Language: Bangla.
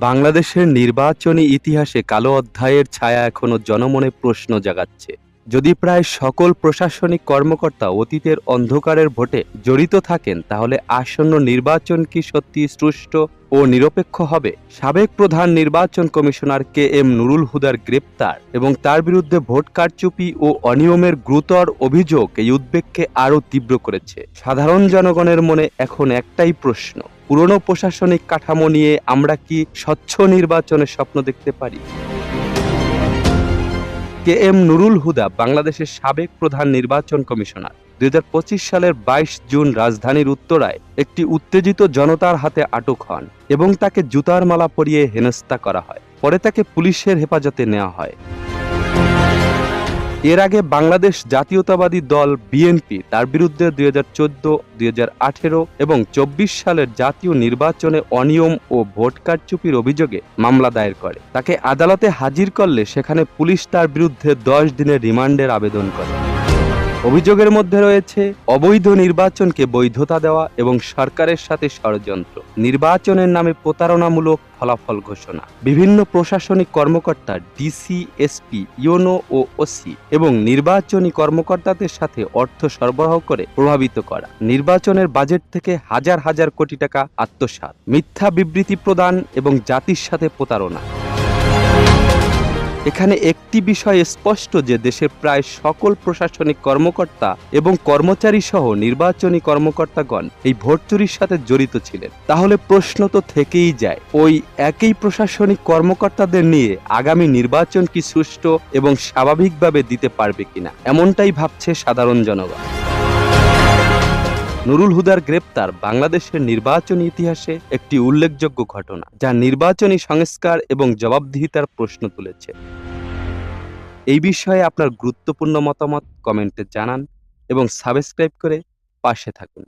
বাংলাদেশের নির্বাচনী ইতিহাসে কালো অধ্যায়ের ছায়া এখনও জনমনে প্রশ্ন জাগাচ্ছে। যদি প্রায় সকল প্রশাসনিক কর্মকর্তা অতীতের অন্ধকারের ভোটে জড়িত থাকেন, তাহলে আসন্ন নির্বাচন কি সত্যি সুষ্ঠু? ও নিরপেক্ষ হবে। সাবেক প্রধান নির্বাচন কমিশনার কে এম নুরুল হুদার গ্রেপ্তার এবং তার বিরুদ্ধে ভোট কারচুপি ও অনিয়মের গুরুতর অভিযোগ এই উদ্বেগকে আরও তীব্র করেছে। সাধারণ জনগণের মনে এখন একটাই প্রশ্ন, পুরনো প্রশাসনিক কাঠামো নিয়ে আমরা কি স্বচ্ছ নির্বাচনের স্বপ্ন দেখতে পারি? কে এম নুরুল হুদা বাংলাদেশের সাবেক প্রধান নির্বাচন কমিশনার। দুই পঁচিশ সালের বাইশ জুন রাজধানীর উত্তরায় একটি উত্তেজিত জনতার হাতে আটক হন এবং তাকে জুতার মালা পরিয়ে হেনস্থা করা হয়। পরে তাকে পুলিশের হেফাজতে নেওয়া হয়। এর আগে বাংলাদেশ জাতীয়তাবাদী দল বিএনপি তার বিরুদ্ধে দুই হাজার চোদ্দ এবং চব্বিশ সালের জাতীয় নির্বাচনে অনিয়ম ও ভোট কারচুপির অভিযোগে মামলা দায়ের করে। তাকে আদালতে হাজির করলে সেখানে পুলিশ তার বিরুদ্ধে দশ দিনের রিমান্ডের আবেদন করে। অভিযোগের মধ্যে রয়েছে, অবৈধ নির্বাচনকে বৈধতা দেওয়া এবং সরকারের সাথে ষড়যন্ত্র। নির্বাচনের নামে প্রতারণামূলক ফলাফল ঘোষণা। বিভিন্ন প্রশাসনিক কর্মকর্তা, ডিসি, এসপি ইউনো ও ওসি এবং নির্বাচনী কর্মকর্তাদের সাথে অর্থ সরবরাহ করে প্রভাবিত করা। নির্বাচনের বাজেট থেকে হাজার হাজার কোটি টাকা আত্মসাৎ। মিথ্যা বিবৃতি প্রদান এবং জাতির সাথে প্রতারণা। এখানে একটি বিষয় স্পষ্ট যে দেশের প্রায় সকল প্রশাসনিক কর্মকর্তা এবং কর্মচারী সহ নির্বাচনী কর্মকর্তাগণ এই ভোট চুরির সাথে জড়িত ছিলেন। তাহলে প্রশ্ন তো থেকেই যায়, ওই একই প্রশাসনিক কর্মকর্তাদের নিয়ে আগামী নির্বাচন কি সুষ্ঠু এবং স্বাভাবিকভাবে দিতে পারবে কিনা? এমনটাই ভাবছে সাধারণ জনগণ। নুরুল হুদার গ্রেপ্তার বাংলাদেশের নির্বাচনী ইতিহাসে একটি উল্লেখযোগ্য ঘটনা, যা নির্বাচনী সংস্কার এবং জবাবদিহিতার প্রশ্ন তুলেছে। এই বিষয়ে আপনার গুরুত্বপূর্ণ মতামত কমেন্টে জানান এবং সাবস্ক্রাইব করে পাশে থাকুন।